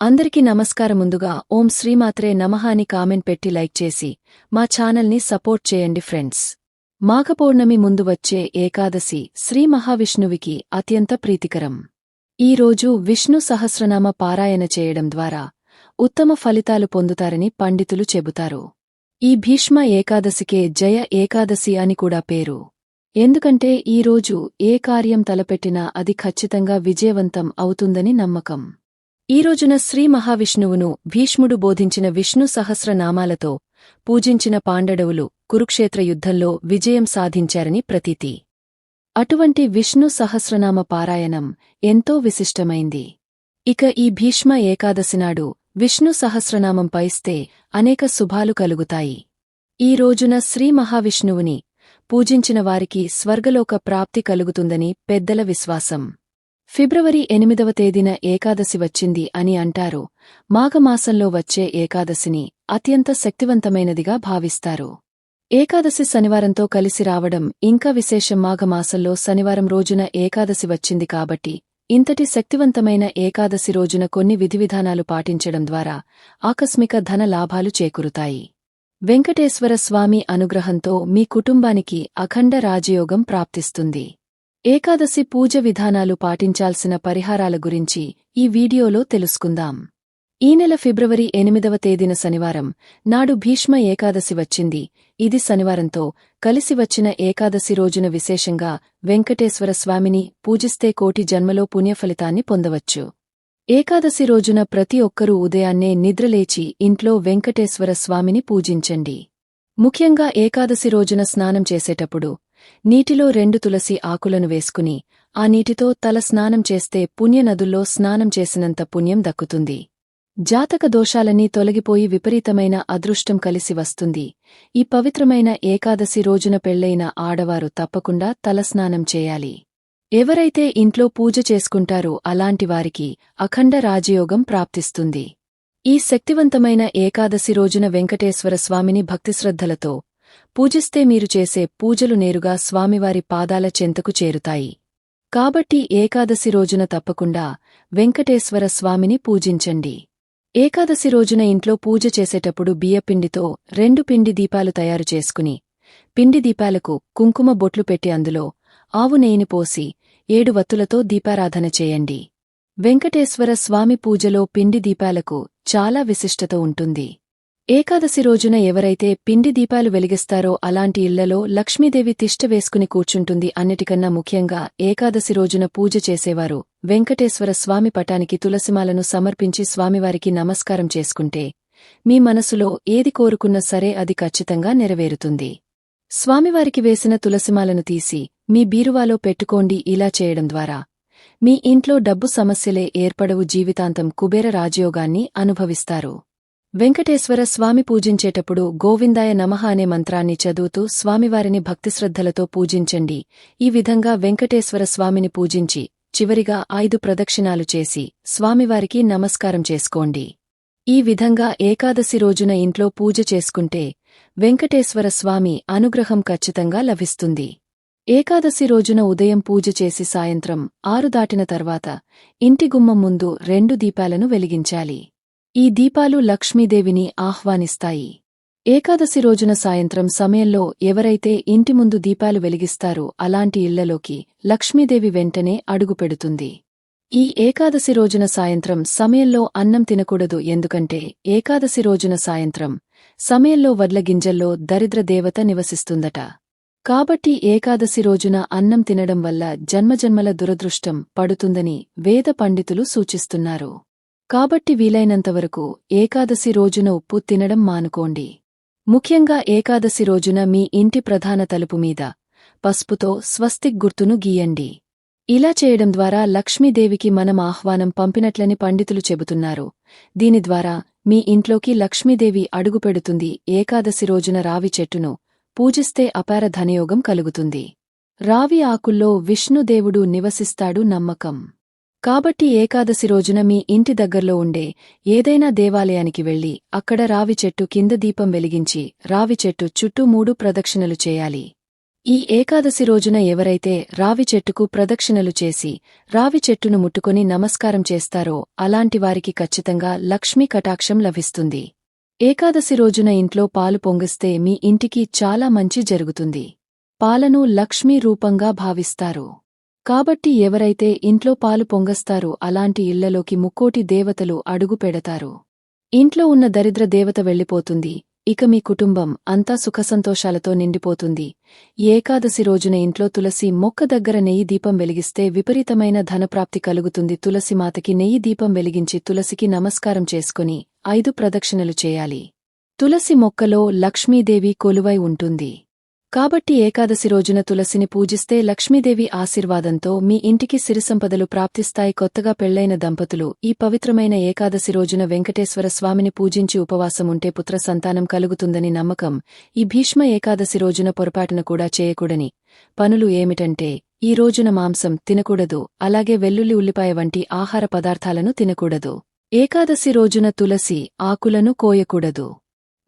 అందరికీ నమస్కారం ముందుగా ఓం శ్రీమాత్రే నమః అని కామెంట్ పెట్టి లైక్ చేసి మా ఛానల్ని సపోర్ట్ చేయండి ఫ్రెండ్స్. మాఘపౌర్ణమి ముందు వచ్చే ఏకాదశి శ్రీ మహావిష్ణువికి అత్యంత ప్రీతికరం. ఈ రోజు విష్ణు సహస్రనామ పారాయణ చేయడం ద్వారా ఉత్తమ ఫలితాలు పొందుతారని పండితులు చెబుతారు. ఈ భీష్మ ఏకాదశికే జయ ఏకాదశి అని కూడా పేరు. ఎందుకంటే ఈ రోజు ఏ కార్యం తలపెట్టినా అది ఖచ్చితంగా విజయవంతం అవుతుందని నమ్మకం. ఈ రోజున శ్రీ మహావిష్ణువును భీష్ముడు బోధించిన విష్ణు సహస్రనామాలతో పూజించిన పాండడవులు కురుక్షేత్ర యుద్ధంలో విజయం సాధించారని ప్రతీతి. అటువంటి విష్ణు సహస్రనామ పారాయణం ఎంతో విశిష్టమైంది. ఇక ఈ భీష్మ ఏకాదశినాడు విష్ణు సహస్రనామం పైస్తే అనేక శుభాలు కలుగుతాయి. ఈ రోజున శ్రీ మహావిష్ణువుని పూజించిన వారికి స్వర్గలోక ప్రాప్తి కలుగుతుందని పెద్దల విశ్వాసం. ఫిబ్రవరి ఎనిమిదవ తేదీన ఏకాదశి వచ్చింది అని అంటారు. మాఘమాసంలో వచ్చే ఏకాదశిని అత్యంత శక్తివంతమైనదిగా భావిస్తారు. ఏకాదశి శనివారంతో కలిసి రావడం ఇంకా విశేషం. మాఘమాసంలో శనివారం రోజున ఏకాదశి వచ్చింది కాబట్టి ఇంతటి శక్తివంతమైన ఏకాదశి రోజున కొన్ని విధివిధానాలు పాటించడం ద్వారా ఆకస్మిక ధన లాభాలు చేకూరుతాయి. వెంకటేశ్వర స్వామి అనుగ్రహంతో మీ కుటుంబానికి అఖండ రాజయోగం ప్రాప్తిస్తుంది. ఏకాదశి పూజ విధానాలు పాటించాల్సిన పరిహారాల గురించి ఈ వీడియోలో తెలుసుకుందాం. ఈ నెల ఫిబ్రవరి ఎనిమిదవ తేదీన శనివారం నాడు భీష్మ ఏకాదశి వచ్చింది. ఇది శనివారంతో కలిసి వచ్చిన ఏకాదశి రోజున విశేషంగా వెంకటేశ్వర స్వామిని పూజిస్తే కోటి జన్మలో పుణ్యఫలితాన్ని పొందవచ్చు. ఏకాదశి రోజున ప్రతి ఒక్కరూ ఉదయాన్నే నిద్రలేచి ఇంట్లో వెంకటేశ్వర స్వామిని పూజించండి. ముఖ్యంగా ఏకాదశి రోజున స్నానం చేసేటప్పుడు నీటిలో రెండు తులసి ఆకులను వేసుకుని ఆ నీటితో తల స్నానం చేస్తే పుణ్యనదుల్లో స్నానం చేసినంత పుణ్యం దక్కుతుంది. జాతక దోషాలన్నీ తొలగిపోయి విపరీతమైన అదృష్టం కలిసి వస్తుంది. ఈ పవిత్రమైన ఏకాదశి రోజున పెళ్ళైన ఆడవారు తప్పకుండా తలస్నానం చేయాలి. ఎవరైతే ఇంట్లో పూజ చేసుకుంటారో అలాంటివారికి అఖండ రాజయోగం ప్రాప్తిస్తుంది. ఈ శక్తివంతమైన ఏకాదశి రోజున వెంకటేశ్వర స్వామిని భక్తిశ్రద్ధలతో పూజిస్తే మీరు చేసే పూజలు నేరుగా స్వామివారి పాదాల చెంతకు చేరుతాయి. కాబట్టి ఏకాదశి రోజున తప్పకుండా వెంకటేశ్వర స్వామిని పూజించండి. ఏకాదశి రోజున ఇంట్లో పూజ చేసేటప్పుడు బియ్యపిండితో రెండు పిండి దీపాలు తయారు చేసుకుని పిండి దీపాలకు కుంకుమ బొట్లు పెట్టి అందులో ఆవు నెయ్యిని పోసి ఏడు వత్తులతో దీపారాధన చేయండి. వెంకటేశ్వర స్వామి పూజలో పిండి దీపాలకు చాలా విశిష్టత ఉంటుంది. ఏకాదశి రోజున ఎవరైతే పిండి దీపాలు వెలిగిస్తారో అలాంటి ఇళ్ళలో లక్ష్మీదేవి తిష్ట వేసుకుని కూర్చుంటుంది అన్నిటికన్నా ముఖ్యంగా ఏకాదశి రోజున పూజ చేసేవారు. వెంకటేశ్వర స్వామి పటానికి తులసిమాలను సమర్పించి స్వామివారికి నమస్కారం చేసుకుంటే మీ మనసులో ఏది కోరుకున్నా సరే అది ఖచ్చితంగా నెరవేరుతుంది. స్వామివారికి వేసిన తులసిమాలను తీసి మీ బీరువాలో పెట్టుకోండి ఇలా చేయడం ద్వారా. మీ ఇంట్లో డబ్బు సమస్యలే ఏర్పడవు జీవితాంతం కుబేర రాజయోగాన్ని అనుభవిస్తారు. వెంకటేశ్వర స్వామి పూజించేటప్పుడు గోవిందాయ నమః అనే మంత్రాన్ని చదువుతూ స్వామివారిని భక్తిశ్రద్ధలతో పూజించండి. ఈ విధంగా వెంకటేశ్వర స్వామిని పూజించి చివరిగా ఐదు ప్రదక్షిణాలు చేసి స్వామివారికి నమస్కారం చేసుకోండి. ఈ విధంగా ఏకాదశి రోజున ఇంట్లో పూజ చేసుకుంటే వెంకటేశ్వర స్వామి అనుగ్రహం ఖచ్చితంగా లభిస్తుంది. ఏకాదశి రోజున ఉదయం పూజ చేసి సాయంత్రం ఆరు దాటిన తర్వాత ఇంటి గుమ్మం ముందు రెండు దీపాలను వెలిగించాలి. ఈ దీపాలు లక్ష్మీదేవిని ఆహ్వానిస్తాయి. ఏకాదశి రోజున సాయంత్రం సమయంలో ఎవరైతే ఇంటి ముందు దీపాలు వెలిగిస్తారో అలాంటి ఇళ్ళలోకి లక్ష్మీదేవి వెంటనే అడుగుపెడుతుంది ఈ ఏకాదశి రోజున సాయంత్రం సమయంలో అన్నం తినకూడదు ఎందుకంటే ఏకాదశి రోజున సాయంత్రం సమయంలో వడ్లగింజల్లో దరిద్ర దేవత నివసిస్తుందట. కాబట్టి ఏకాదశి రోజున అన్నం తినడం వల్ల జన్మజన్మల దురదృష్టం పడుతుందని వేద పండితులు సూచిస్తున్నారు. కాబట్టి వీలైనంతవరకు ఏకాదశి రోజున ఉప్పు తినడం మానుకోండి. ముఖ్యంగా ఏకాదశి రోజున మీ ఇంటి ప్రధాన తలుపు మీద పసుపుతో స్వస్తిక్ గుర్తును గీయండి. ఇలా చేయడం ద్వారా లక్ష్మీదేవికి మనం ఆహ్వానం పంపినట్లని పండితులు చెబుతున్నారు. దీని ద్వారా మీ ఇంట్లోకి లక్ష్మీదేవి అడుగుపెడుతుంది ఏకాదశి రోజున రావి చెట్టును పూజిస్తే అపార ధనయోగం కలుగుతుంది. రావి ఆకుల్లో విష్ణుదేవుడు నివసిస్తాడు నమ్మకం. కాబట్టి ఏకాదశి రోజున మీ ఇంటి దగ్గర్లో ఉండే ఏదైనా దేవాలయానికి వెళ్ళి అక్కడ రావి చెట్టు కింద దీపం వెలిగించి రావి చెట్టు చుట్టూ మూడు ప్రదక్షిణలు చేయాలి. ఈ ఏకాదశి రోజున ఎవరైతే రావి చెట్టుకు ప్రదక్షిణలు చేసి రావి చెట్టును ముట్టుకొని నమస్కారం చేస్తారో అలాంటి వారికి ఖచ్చితంగా లక్ష్మీ కటాక్షం లభిస్తుంది. ఏకాదశి రోజున ఇంట్లో పాలు పొంగిస్తే మీ ఇంటికి చాలా మంచి జరుగుతుంది. పాలను లక్ష్మీ రూపంగా భావిస్తారు. కాబట్టి ఎవరైతే ఇంట్లో పాలు పొంగస్తారో అలాంటి ఇళ్ళలోకి ముక్కోటి దేవతలు అడుగు పెడతారు. ఇంట్లో ఉన్న దరిద్ర దేవత వెళ్ళిపోతుంది. ఇక మీ కుటుంబం అంతా సుఖసంతోషాలతో నిండిపోతుంది. ఏకాదశి రోజున ఇంట్లో తులసి మొక్క దగ్గర నెయ్యి దీపం వెలిగిస్తే విపరీతమైన ధనప్రాప్తి కలుగుతుంది. తులసి మాతకి నెయ్యి దీపం వెలిగించి తులసికి నమస్కారం చేసుకుని ఐదు ప్రదక్షిణలు చేయాలి. తులసి మొక్కలో లక్ష్మీదేవి కొలువై ఉంటుంది. కాబట్టి ఏకాదశి రోజున తులసిని పూజిస్తే లక్ష్మీదేవి ఆశీర్వాదంతో మీ ఇంటికి సిరిసంపదలు ప్రాప్తిస్తాయి. కొత్తగా పెళ్ళైన దంపతులు ఈ పవిత్రమైన ఏకాదశి రోజున వెంకటేశ్వర స్వామిని పూజించి ఉపవాసం ఉంటే పుత్ర సంతానం కలుగుతుందని నమ్మకం. ఈ భీష్మ ఏకాదశి రోజున పొరపాటున కూడా చేయకూడని పనులు ఏమిటంటే ఈ రోజున మాంసం తినకూడదు అలాగే వెల్లుల్లి ఉల్లిపాయ వంటి ఆహార పదార్థాలను తినకూడదు. ఏకాదశి రోజున తులసి ఆకులను కోయకూడదు.